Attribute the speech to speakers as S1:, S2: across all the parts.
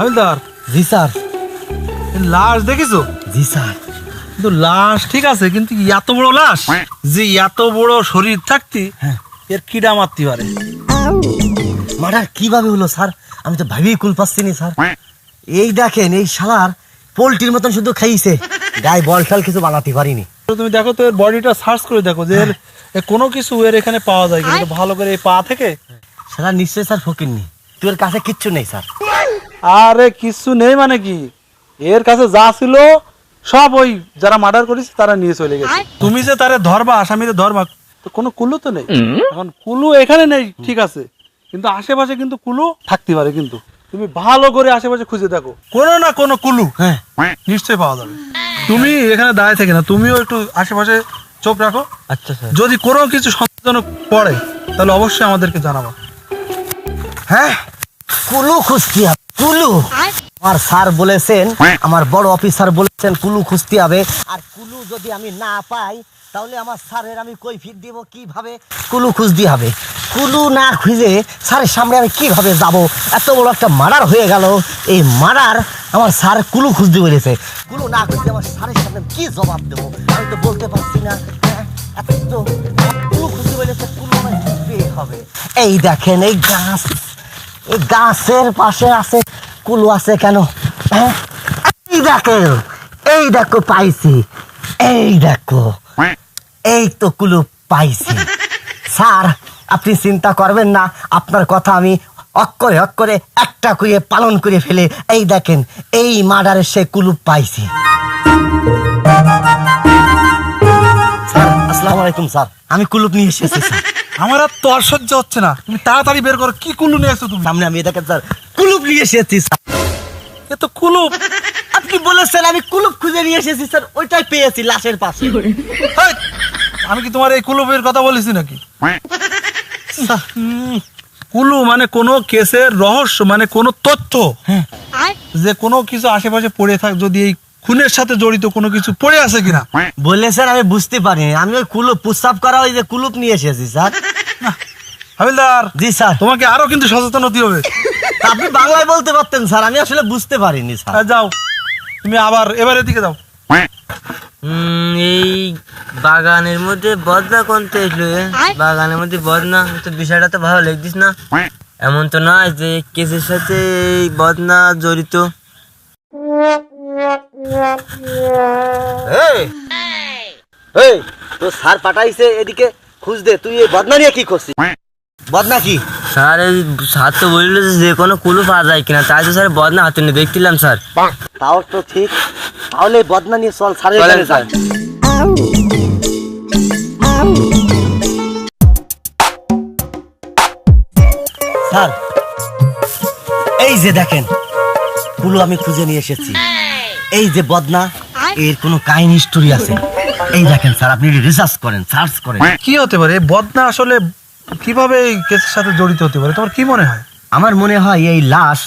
S1: হাবিলদার।
S2: জি স্যার।
S1: এই লাশ দেখিছো?
S2: জি স্যার।
S1: কিন্তু লাশ ঠিক আছে কিন্তু এত বড় লাশ? যে এত বড় শরীর থাকতে
S2: হ্যাঁ।
S1: এর কিডা মারতে পারে।
S2: মার্ডার কীভাবে হলো স্যার? আমি তো ভাবিই কুল পাচ্ছি না স্যার। এই দেখেন এই শালার পোলট্রির মতন শুধু খাইছে। গায়ে বল ঠাল কিছু বানাতে পারিনি।
S1: তুমি দেখো তো এর বডিটা সার্চ করে দেখো যে এর এর কোনো কিছু এর এখানে পাওয়া যায় কিন্তু ভালো করে এই পা থেকে?
S2: শালা নিশ্চয়ই স্যার ফকিরনি তোর কাছে কিচ্ছু নেই স্যার।
S1: আরে কিছু নেই মানে কি? এর কাছে যা ছিল সব ওই যারা মার্ডার করেছে তারা নিয়ে চলে গেছে। তুমি যে তারে ধরবা আসামিরে ধরবা তো কোনো কুলু তো নেই? এখন কুলু এখানে নেই ঠিক আছে। কিন্তু আশেপাশে কিন্তু কুলু থাকতে পারে কিন্তু। তুমি ভালো করে আশেপাশে খুঁজে দেখো। কোনো না কোনো কুলু
S2: হ্যাঁ।
S1: নিশ্চয়ই পাওয়া যাবে। তুমি এখানে দাঁড়িয়ে থেকে না তুমিও একটু আশেপাশে চোখ রাখো।
S2: আচ্ছা স্যার।
S1: যদি কোনো কিছু সন্দেহজনক পড়ে তাহলে অবশ্যই আমাদেরকে জানাবা।
S2: হ্যাঁ কুলু খুঁজতে হবে কুলু। আমার স্যার বলেছেন আমার বড় অফিসার বলেছেন কুলু খুঁজতে হবে। আর কুলু যদি আমি না পাই তাহলে আমার স্যারের আমি কই ফিট দিব কীভাবে কুলু খুঁজতে হবে। কুলু না খুঁজে স্যারের সামনে আমি কীভাবে যাব? এত বড় একটা মার্ডার হয়ে গেল। এই মার্ডার আমার স্যার কুলু খুঁজতে বলেছে। কুলু না খুঁজতে আমার স্যারের সামনে কি জবাব দেবো? আমি তো বলতে পারছি না। হ্যাঁ এত কুলু খুঁজতে বলেছে কুলু আমার হবে। এই দেখেন এই গাছ এই গাছের পাশে আছে, কুলু আছে কেন? হ্যাঁ? এই দেখো এই দেখো পাইছি, এই দেখো, এই তো কুলু পাইছি। স্যার, আপনি চিন্তা করবেন না, আপনার কথা আমি অক্ষরে অক্ষরে একটা করে পালন করে ফেলে, এই দেখেন, এই মার্ডারের সে কুলু পাইছি। আসসালামু আলাইকুম, স্যার। আমি কুলুপ নিয়ে এসেছি, স্যার।
S1: আমার আর তো আর সহ্য হচ্ছে না। তুমি তাড়াতাড়ি বের করো কি কুলু নিয়ে এসছো তুমি?
S2: সামনে আমি দেখেন স্যার কুলুপ নিয়ে এসেছি স্যার।
S1: এ তো কুলু
S2: আপনি বলেছেন আমি কুলুপ খুঁজে নিয়ে এসেছি স্যার। ওইটাই পেয়েছি লাশের পাশে।
S1: আমি কি তোমার এই কুলুপের কথা বলেছি নাকি? কুলু মানে কোনো কেসের রহস্য মানে কোনো তথ্য।
S2: হ্যাঁ।
S1: যে কোনো কিছু আশেপাশে পড়ে থাক যদি এই খুনের সাথে জড়িত কোনো কিছু পড়ে আছে কিনা?
S2: বলেছেন আমি বুঝতে পারিনি। আমি ওই কুলুপ প্রস্তাব করা ওই যে কুলুপ নিয়ে এসেছি স্যার।
S1: হাবিলদার
S2: জি স্যার।
S1: তোমাকে আরও কিন্তু সচেতন হতে হবে।
S2: আপনি বাংলায় বলতে পারতেন স্যার। আমি আসলে বুঝতে পারিনি স্যার।
S1: আর যাও। তুমি আবার এবার এদিকে যাও।
S3: উম, এই বাগানের মধ্যে বদনা কোনতে এসলো এ? বাগানের মধ্যে বদনা তো বিষয়টা তো ভালো লাগছিস না। এমন তো নয় যে কেসের সাথে এই বদনা জড়িত।
S2: এই। তো স্যার পাঠাইছে এদিকে খুঁজতে তুই এই বদনা নিয়ে কি করছিস? বদনা কি?
S3: স্যার এই স্যার তো বলল যে কোনো কুলু পাওয়া যায় কিনা তাই তো স্যার বদনা হাতে নিয়ে দেখছিলাম স্যার।
S2: তাও তো ঠিক তাহলে বদনা নিয়ে চল স্যারের কাছে যাই।
S3: স্যার
S2: এই যে দেখেন কুলো আমি খুঁজে নিয়ে এসেছি। এই যে বদনা এর কোনো কাহিনী স্টোরি আছে? এই দেখেন স্যার আপনি রিসার্চ করেন সার্চ করেন।
S1: কি হতে পারে? বদনা আসলে কীভাবে এই কেসের সাথে জড়িত হতে পারে? তোমার কি মনে হয়?
S2: আমার মনে হয় এই লাশ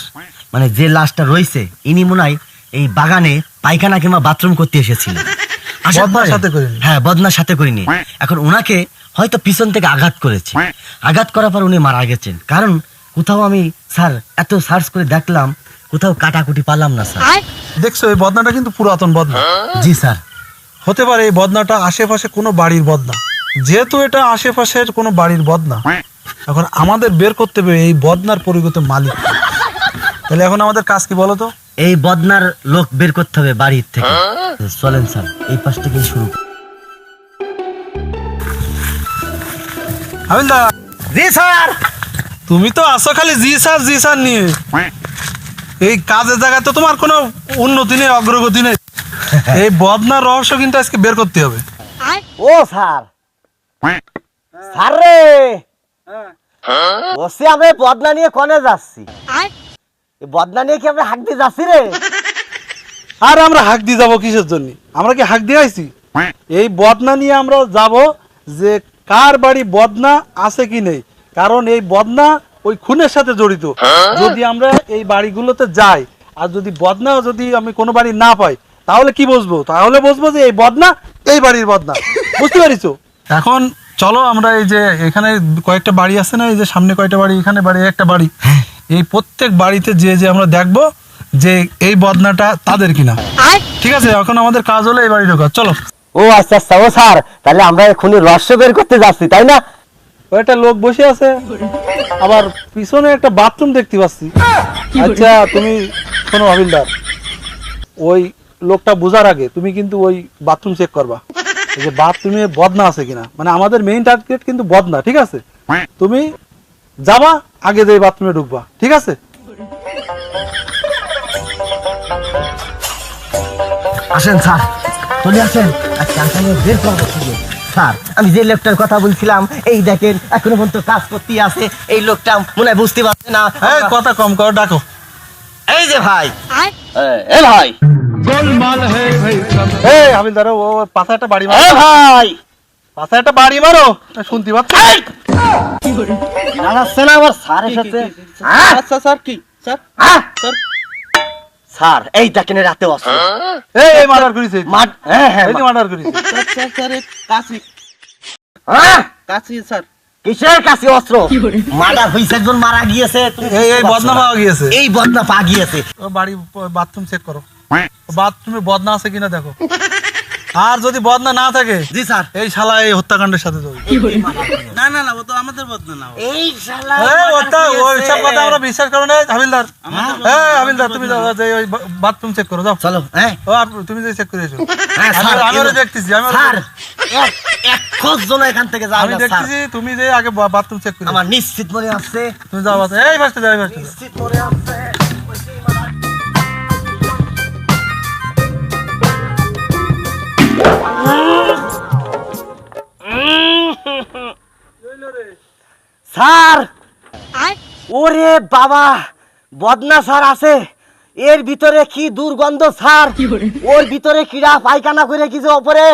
S2: মানে যে লাশটা রয়েছে ইনি মনে হয় এই বাগানে পায়খানা কিংবা বাথরুম করতে এসেছিল। আসার
S1: বদনার সাথে করিনি?
S2: হ্যাঁ বদনার সাথে করিনি। এখন ওনাকে হয়তো পিছন থেকে আঘাত করেছে। আঘাত করার পর উনি মারা গেছেন। কারণ কোথাও আমি স্যার এত সার্চ করে দেখলাম কোথাও কাটাকুটি পারলাম না স্যার।
S1: দেখছ এই বদনাটা কিন্তু পুরাতন বদনা।
S2: জি স্যার।
S1: হতে পারে এই বদনাটা আশেপাশে কোনো বাড়ির বদনা। যেহেতু এটা আশেপাশের কোনো বাড়ির বদনা এখন আমাদের বের করতে হবে এই বদনার পরিগত মালিক। তাহলে এখন আমাদের কাজ কি বলো তো?
S2: এই বদনার লোক বের করতে হবে বাড়ির থেকে। চলেন স্যার এই পাশ থেকে শুরু।
S1: হাবিলদার
S2: জি স্যার।
S1: তুমি তো আসো খালি জি স্যার জি স্যার নিয়ে। এই কাজের জায়গায় তো তোমার কোনো উন্নতি নেই অগ্রগতি নেই। এই বদনার রহস্য কিন্তু আজকে বের করতে হবে।
S2: ও স্যার। স্যার রে। বসে আমি বদনা নিয়ে কনে যাচ্ছি। এই বদনা নিয়ে কি আমরা হাঁক দিয়ে যাচ্ছি রে?
S1: আর আমরা হাক দিয়ে যাব কিসের জন্য? আমরা কি হাক দিয়ে আইছি এই বদনা নিয়ে আমরা যাব যে কার বাড়ি বদনা আছে কি নেই। কারণ এই বদনা ওই খুনের সাথে জড়িত। যদি আমরা এই বাড়িগুলোতে যাই আর যদি বদনা যদি আমি কোনো বাড়ি না পাই তাহলে কি বুঝব? তাহলে বুঝব যে এই বদনা এই বাড়ির বদনা। বুঝতে পারিছো? এখন চলো আমরা এই যে এখানে কয়েকটা বাড়ি আছে না এই যে সামনে কয়েকটা বাড়ি এখানে বাড়ি একটা বাড়ি। এই প্রত্যেক বাড়িতে যে যে আমরা দেখব যে এই বদনাটা তাদের কিনা। ঠিক আছে এখন আমাদের কাজ হলো এই বাড়ি ঢোকা। চলো।
S2: ও আচ্ছা আচ্ছা ও স্যার তাহলে আমরা এখনই রহস্য বের করতে যাচ্ছি তাই না?
S1: একটা লোক বসে আছে। আবার পিছনে একটা বাথরুম দেখতে পাচ্ছি। আচ্ছা তুমি শোনো হাবিলদার। ওই লোকটা বোঝার আগে তুমি কিন্তু ওই বাথরুম চেক করবা। যে বাথরুমে বদনা আছে কিনা। মানে আমাদের মেইন টার্গেট কিন্তু বদনা ঠিক আছে? তুমি যাবা আগে যে বাথরুমে ঢুকবা ঠিক আছে?
S2: আসেন স্যার। চলে আসেন। আজকে আমি বের করব। স্যার আমি যে লোকটার কথা বলছিলাম এই দেখেন এখনও পর্যন্ত কাজ করতেই আছে এই লোকটা মনে হয় বুঝতে পারছে না
S1: কথা কম করো ডাকো
S2: এই যে ভাই
S3: এ ভাই
S1: এই হাবিলদার ও ওর পাশে একটা বাড়ি মারো
S2: এ ভাই
S1: পাশে একটা বাড়ি মারো শুনতে পাচ্ছ
S2: জানাচ্ছে না আমার স্যার এসেছে
S1: আচ্ছা স্যার কি স্যার
S2: আহ! স্যার এই দেখেন রাতে অস্ত্র
S1: এই মার্ডার করেছে।
S2: হ্যাঁ হ্যাঁ
S1: এই মার্ডার করেছে।
S2: আহ! কিসের কাছে অস্ত্র? মার্ডার হয়েছে একজন মারা গিয়েছে
S1: এই এই বদনা। পাওয়া গিয়েছে।
S2: এই বদনা পা গিয়েছে।
S1: বাড়ি বাথরুম চেক করো। বাথরুমে বদনা আছে কিনা দেখো। আর যদি বদনা না থাকে
S2: জি স্যার।
S1: এই শালা এই হত্যাকাণ্ডের সাথে জড়িত।
S4: না না না ও তো আমাদের বদনা না
S2: এই শালা
S1: এই হত্যা ওই সব কথা আমরা বিশ্বাস করো না হাবিলদার। হ্যাঁ হাবিলদার তুমি যাও যে ওই বাথরুম চেক করো যাও।
S2: চলো হ্যাঁ।
S1: ও আপ- তুমি যে চেক করে এসো।
S2: হ্যাঁ,
S1: আমি দেখতেছি আমি
S2: স্যার এক এক খোঁজ জন এখান থেকে যাও
S1: আমি
S2: না,
S1: দেখতেছি তুমি যে আগে বাথরুম চেক করে
S2: আমার নিশ্চিত মনে আসছে
S1: তুমি যাও এই ফার্স্টে যাও ফার্স্টে
S2: নিশ্চিত মনে আসছে স্যার! ওরে বাবা বদনা স্যার আছে। এর ভিতরে কি দুর্গন্ধ স্যার? ওর ভিতরে কিরা পায়খানা করে কিছু ওপরে।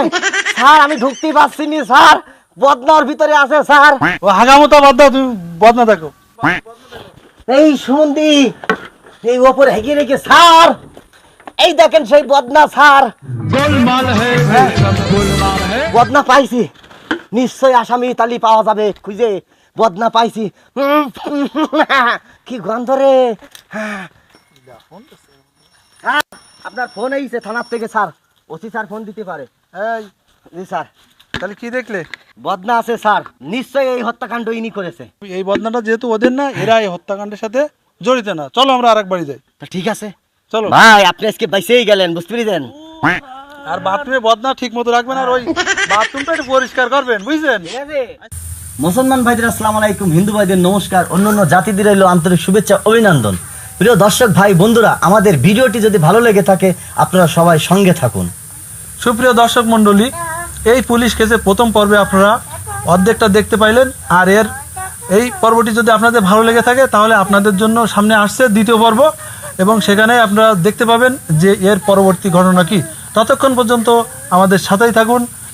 S2: স্যার আমি ঢুকতে পারছি নি স্যার। বদনার ভিতরে আছে স্যার।
S1: ও হাগামতা বাদ দাও তুমি বদনা দেখো।
S2: এই সুমন্দি এই ওপরে হেগে রেখে স্যার। এই দেখেন সেই বদনা স্যার। বদনা পাইছি। নিশ্চয় আসামি তালি পাওয়া যাবে খুঁজে। বদনা পাইছি। কি গন্ধ রে। আপনার ফোন এইছে থানার থেকে স্যার। ওসি স্যার ফোন দিতে পারে।
S1: এই।
S2: জি স্যার।
S1: তাহলে কি দেখলে?
S2: বদনা আছে স্যার। নিশ্চয় এই হত্যাকাণ্ড ইনি করেছে।
S1: এই বদনাটা যেহেতু ওদের না এরা এই হত্যাকাণ্ডের সাথে জড়িত না। চলো আমরা আরেক বাড়ি যাই।
S2: তা ঠিক আছে।
S1: চলো।
S2: ভাই আপনি আজকে বাইসেই গেলেন বুঝতে পেরেছেন?
S1: আর বাথরুমে বদনা ঠিক মতো রাখবেন আর ওই বাথরুমটা একটু পরিষ্কার করবেন বুঝছেন?
S2: মুসলমান ভাইদের, আসসালামু আলাইকুম। হিন্দু ভাইদের নমস্কার। অন্য অন্য জাতিদের রইল আন্তরিক শুভেচ্ছা, অভিনন্দন। প্রিয় দর্শক ভাই, বন্ধুরা, আমাদের ভিডিওটি যদি ভালো লেগে থাকে, আপনারা সবাই সঙ্গে থাকুন।
S1: সুপ্রিয় দর্শক মণ্ডলী, এই পুলিশ কেসে প্রথম পর্বে আপনারা অর্ধেকটা দেখতে পাইলেন, আর এর এই পর্বটি যদি আপনাদের ভালো লেগে থাকে, তাহলে আপনাদের জন্য সামনে আসছে দ্বিতীয় পর্ব, এবং সেখানে আপনারা দেখতে পাবেন যে এর পরবর্তী ঘটনা কি। ততক্ষণ পর্যন্ত আমাদের সাথেই থাকুন।